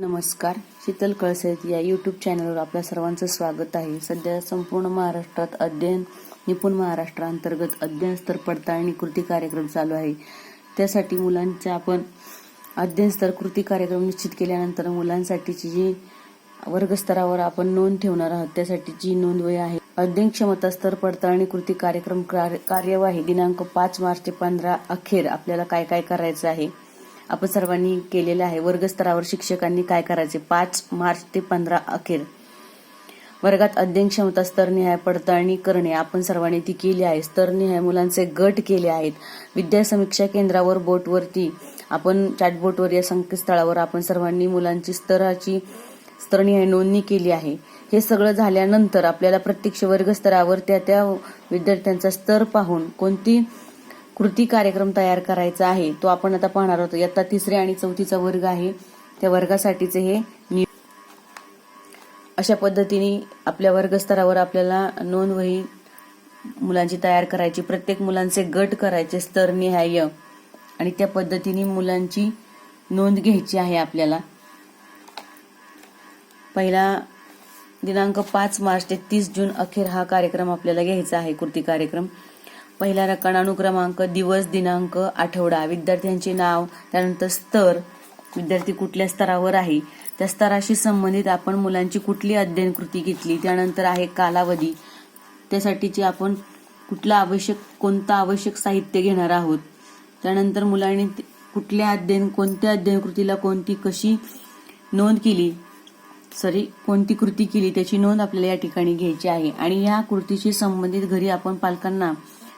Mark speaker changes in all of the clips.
Speaker 1: नमस्कार शीतल कळसेत या यूट्यूब चॅनलवर आपल्या सर्वांचं स्वागत आहे. सध्या संपूर्ण महाराष्ट्रात अध्ययन निपुण महाराष्ट्रांतर्गत अध्ययन स्तर पडताळणी कृती कार्यक्रम चालू आहे. त्यासाठी मुलांच्या आपण अध्ययन स्तर कृती कार्यक्रम निश्चित केल्यानंतर मुलांसाठीची जी वर्गस्तरावर आपण नोंद ठेवणार आहोत त्यासाठीची नोंद वय आहे. अध्ययन क्षमता स्तर पडताळणी कृती कार्यक्रम कार्य- कार्यवाही दिनांक पाच मार्च ते पंधरा अखेर आपल्याला काय काय करायचं आहे? आपण सर्वांनी केलेलं आहे. वर्गस्तरावर शिक्षकांनी काय करायचे? पाच मार्च ते पंधरा अखेर. वर्गात अध्ययन क्षमता स्तरनिहाय पडताळणी करणे. आपण सर्वांनी ती केली आहे. स्तरनिहाय मुलांचे गट केले आहेत. विद्या समीक्षा केंद्रावर बोटवरती आपण चॅटबोटवर या संकेतस्थळावर आपण सर्वांनी मुलांची स्तराची स्तरनिहाय नोंदणी केली आहे. हे सगळं झाल्यानंतर आपल्याला प्रत्यक्ष वर्गस्तरावर त्या त्या विद्यार्थ्यांचा स्तर पाहून कोणती कृती कार्यक्रम तयार करायचा आहे. तो आपण आता पाहणार आहोत. इयत्ता तिसऱ्या आणि चौथीचा वर्ग आहे. त्या वर्गासाठीचे हे अशा पद्धतीने आपल्या वर्गस्तरावर आपल्याला नोंदवही मुलांची तयार करायची प्रत्येक मुलांचे गट करायचे स्तरनिहाय. आणि त्या पद्धतीने मुलांची नोंद घ्यायची आहे आपल्याला. पहिला दिनांक पाच मार्च ते तीस जून अखेर हा कार्यक्रम आपल्याला घ्यायचा आहे कृती कार्यक्रम. पहिला रकाना अनुक्रमांक दिवस दिनांक आठवडा. विद्यार्थ्यांचे नाव त्यानंतर स्तर. विद्यार्थी कुठल्या स्तरावर आहे? त्या स्तराशी संबंधित आपण मुलांची कुठली अध्ययन कृती घेतली? त्यानंतर आहे कालावधी. त्यासाठीची आपण कुठलं आवश्यक कोणतं आवश्यक साहित्य घेणार आहोत? त्यानंतर मुलांनी कुठल्या अध्ययन कोणत्या अध्ययन कृतीला कोणती कशी नोंद केली? सॉरी कोणती कृती केली? त्याची नोंद आपल्याला या ठिकाणी घ्यायची आहे. आणि या कृतीशी संबंधित घरी आपण पालकांना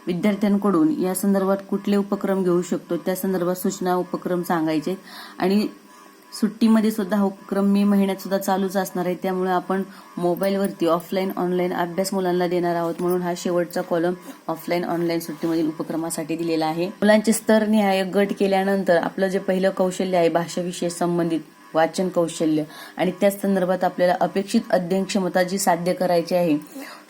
Speaker 1: विद्यार्थ्यांकडून या संदर्भात कुठले उपक्रम घेऊ शकतो त्या संदर्भात सूचना उपक्रम सांगायचे. आणि सुट्टीमध्ये सुद्धा हा उपक्रम मे महिन्यात सुद्धा चालूच असणार आहे. त्यामुळे आपण मोबाईलवरती ऑफलाईन ऑनलाईन अभ्यास मुलांना देणार आहोत म्हणून हा शेवटचा कॉलम ऑफलाईन ऑनलाईन सुट्टीमधील उपक्रमासाठी दिलेला आहे. मुलांचे स्तर निहाय गट केल्यानंतर आपलं जे पहिलं कौशल्य आहे भाषाविषयी संबंधित वाचन कौशल्य. आणि त्याच संदर्भात आपल्याला अपेक्षित अध्ययन क्षमता जी साध्य करायची आहे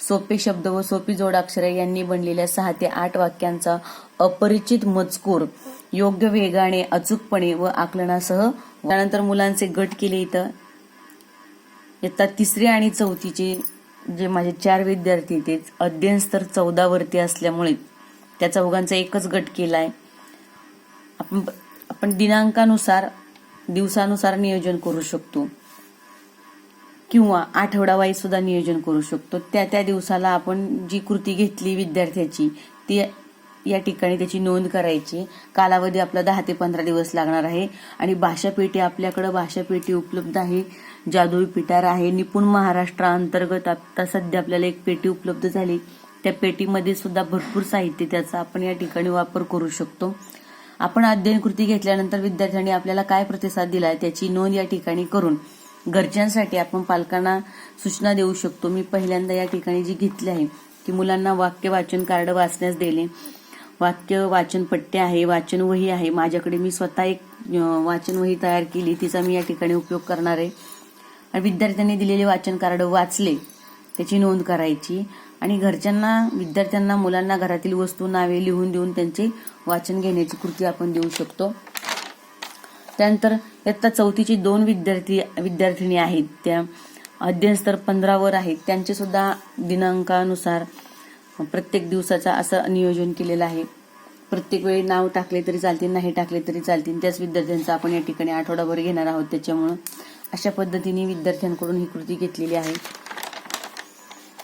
Speaker 1: सोपे शब्द व सोपी जोडाक्षरे यांनी बनलेल्या सहा ते आठ वाक्यांचा अपरिचित मजकूर योग्य वेगाने अचूकपणे व आकलनासह त्यानंतर मुलांचे गट केले इथं. इयत्ता तिसरी आणि चौथीचे जे माझे चार विद्यार्थी ते अध्ययन स्तर चौदा वरती असल्यामुळे त्या चौघांचा एकच गट केलाय. आपण आपण दिनांकानुसार दिवसानुसार नियोजन करू शकतो. किंवा आठवडावाईज सुद्धा नियोजन करू शकतो. त्या त्या दिवसाला आपण जी कृती घेतली विद्यार्थ्याची ती या ठिकाणी त्याची नोंद करायची. कालावधी आपला दहा ते पंधरा दिवस लागणार आहे. आणि भाषा पेटी आपल्याकडे भाषापेटी उपलब्ध आहे. जादुई पिटार आहे. निपुण महाराष्ट्राअंतर्गत आता सध्या आपल्याला एक पेटी उपलब्ध झाली. त्या पेटीमध्ये सुद्धा भरपूर साहित्य त्याचा आपण या ठिकाणी वापर करू शकतो. आपण अध्ययन कृती घेतल्यानंतर विद्यार्थ्यांनी आपल्याला काय प्रतिसाद दिला त्याची नोंद या ठिकाणी करून घरच्यांसाठी आपण पालकांना सूचना देऊ शकतो. मी पहिल्यांदा या ठिकाणी जी घेतली आहे ती मुलांना वाक्य वाचन कार्ड वाचण्यास दिले वाक्य वाचन पट्टे आहे वाचन वही आहे. माझ्याकडे मी स्वतः एक वाचन वही तयार केली. तिचा मी या ठिकाणी उपयोग करणार आहे. आणि विद्यार्थ्यांनी दिलेले वाचन कार्ड वाचले. त्याची नोंद करायची. आणि घरच्यांना विद्यार्थ्यांना मुलांना घरातील वस्तू नावे लिहून देऊन त्यांचे वाचन घेण्याची कृती आपण देऊ शकतो. त्यानंतर इयत्ता चौथीची दोन विद्यार्थी विद्यार्थिनी आहेत. त्या अध्ययन स्तर पंधरावर आहेत. त्यांचे सुद्धा दिनांकानुसार प्रत्येक दिवसाचा असं नियोजन केलेलं आहे. प्रत्येक वेळी नाव टाकले तरी चालतील नाही टाकले तरी चालतील. त्याच विद्यार्थ्यांचा आपण या ठिकाणी आठवडाभर घेणार आहोत. त्याच्यामुळं अशा पद्धतीने विद्यार्थ्यांकडून ही कृती घेतलेली आहे.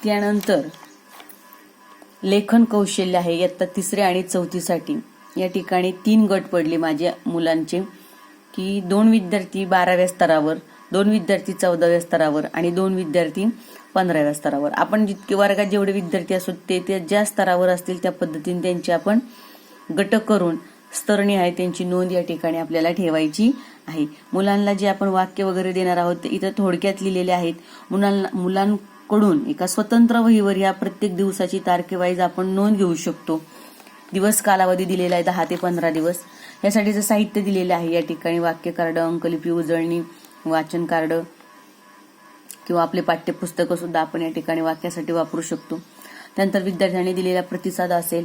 Speaker 1: त्यानंतर लेखन कौशल्य आहे इयत्ता तिसऱ्या आणि चौथीसाठी. या ठिकाणी तीन गट पडले माझ्या मुलांचे की दोन विद्यार्थी बाराव्या स्तरावर दोन विद्यार्थी चौदाव्या स्तरावर आणि दोन विद्यार्थी पंधराव्या स्तरावर. आपण जितके वर्गात जेवढे विद्यार्थी असो ते त्या ज्या स्तरावर असतील त्या पद्धतीने त्यांची आपण गट करून स्तरणी आहे त्यांची नोंद या ठिकाणी आपल्याला ठेवायची आहे. मुलांना जे आपण वाक्य वगैरे देणार आहोत ते इथं थोडक्यात लिहिलेले आहेत. मुलांना मुलां कडून एका स्वतंत्र वहीवर या प्रत्येक दिवसाची तारखेवाईज आपण नोंद घेऊ शकतो. दिवस कालावधी दिलेला आहे दहा ते पंधरा दिवस. यासाठीचं साहित्य दिलेलं आहे या ठिकाणी वाक्य कार्ड अंकलिपी उजळणी वाचन कार्ड किंवा आपले पाठ्यपुस्तकं सुद्धा आपण या ठिकाणी वाक्यासाठी वापरू शकतो. त्यानंतर विद्यार्थ्यांनी दिलेला प्रतिसाद असेल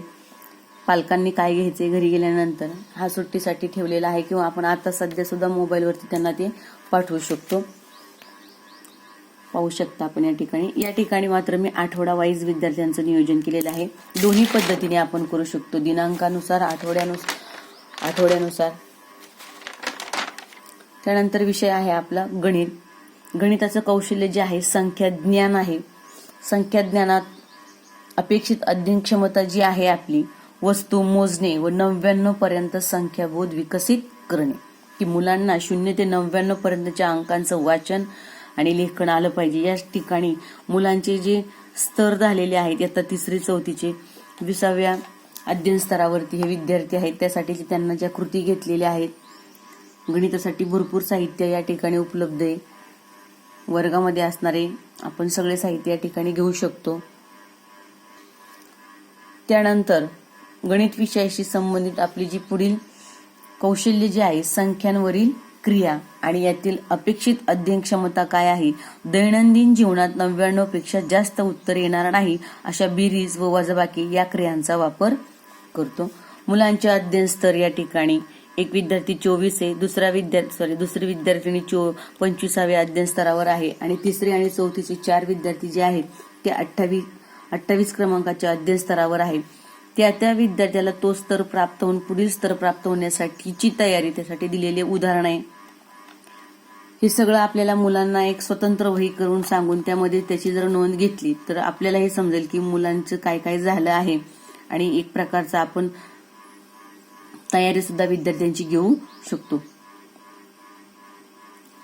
Speaker 1: पालकांनी काय घ्यायचे घरी गेल्यानंतर हा सुट्टीसाठी ठेवलेला आहे किंवा आपण आता सध्या सुद्धा मोबाईलवरती त्यांना ते पाठवू शकतो. पाहू शकता आपण या ठिकाणी. या ठिकाणी मात्र मी आठवडा वाईज विद्यार्थ्यांचं नियोजन केलेलं आहे. दोन्ही पद्धतीने आपण करू शकतो. दिनांकानुसार आठवड्यानुसार आठवड्यानुसार. त्यानंतर विषय आहे आपला गणित. गणिताचं कौशल्य जे आहे संख्या ज्ञान आहे. संख्या ज्ञानात अपेक्षित अध्ययन क्षमता जी आहे आपली वस्तू मोजणे व नव्याण्णव पर्यंत संख्याबोध विकसित करणे. की मुलांना शून्य ते नव्याण्णव पर्यंतच्या अंकांचं वाचन आणि लेखन आलं पाहिजे. या ठिकाणी मुलांचे जे स्तर झालेले आहेत आता तिसरी चौथीचे विसाव्या अध्ययन स्तरावरती हे विद्यार्थी आहेत त्यासाठीचे त्यांना ज्या कृती घेतलेल्या आहेत गणितासाठी भरपूर साहित्य या ठिकाणी उपलब्ध आहे. वर्गामध्ये असणारे आपण सगळे साहित्य या ठिकाणी घेऊ शकतो. त्यानंतर गणित विषयाशी संबंधित आपली जी पुढील कौशल्य जे आहे संख्यांवरील क्रिया आणि यातील अपेक्षित अध्ययन क्षमता काय आहे? दैनंदिन जीवनात नव्याण्णवपेक्षा जास्त उत्तर येणार नाही अशा बिरीज व वजाबाकी या क्रियांचा वापर करतो. मुलांचे अध्ययन स्तर या ठिकाणी. एक विद्यार्थी चोवीस आहे दुसरा विद्यार्थी सॉरी दुसरी विद्यार्थिनी चो पंचवीसाव्या अध्ययन स्तरावर आहे आणि तिसरी आणि चौथीचे चार विद्यार्थी जे आहेत ते अठ्ठावीस अठ्ठावीस क्रमांकाच्या अध्ययन स्तरावर आहे त्या त्या विद्यार्थ्याला तो स्तर प्राप्त होऊन पुढील स्तर प्राप्त होण्यासाठीची तयारी त्यासाठी दिलेले उदाहरण आहे. हे सगळं आपल्याला मुलांना एक स्वतंत्र वही करून सांगून त्यामध्ये त्याची जर नोंद घेतली तर आपल्याला हे समजेल की मुलांचं काय काय झालं आहे. आणि एक प्रकारचा आपण तयारी सुद्धा विद्यार्थ्यांची घेऊ शकतो.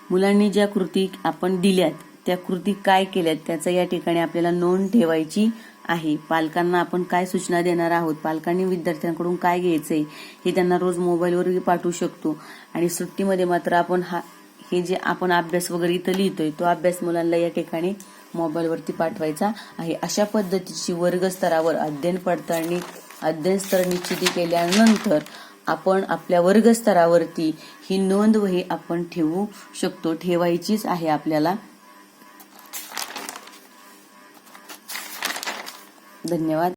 Speaker 1: मुलांनी ज्या कृती आपण दिल्यात त्या कृती काय केल्यात त्याचा या ठिकाणी आपल्याला नोंद ठेवायची आहे. पालकांना आपण काय सूचना देणार आहोत पालकांनी विद्यार्थ्यांकडून काय घ्यायचंय हे त्यांना रोज मोबाईलवरही पाठवू शकतो. आणि सुट्टीमध्ये मात्र आपण हा हे जे आपण अभ्यास वगैरे इथं लिहितोय तो अभ्यास मुलांना या ठिकाणी मोबाईलवरती पाठवायचा आहे. अशा पद्धतीची वर्गस्तरावर अध्ययन पडताळणी अध्ययन स्तर निश्चिती केल्यानंतर आपण आपल्या वर्गस्तरावरती ही नोंद वही आपण ठेवू शकतो ठेवायचीच आहे आपल्याला. धन्यवाद.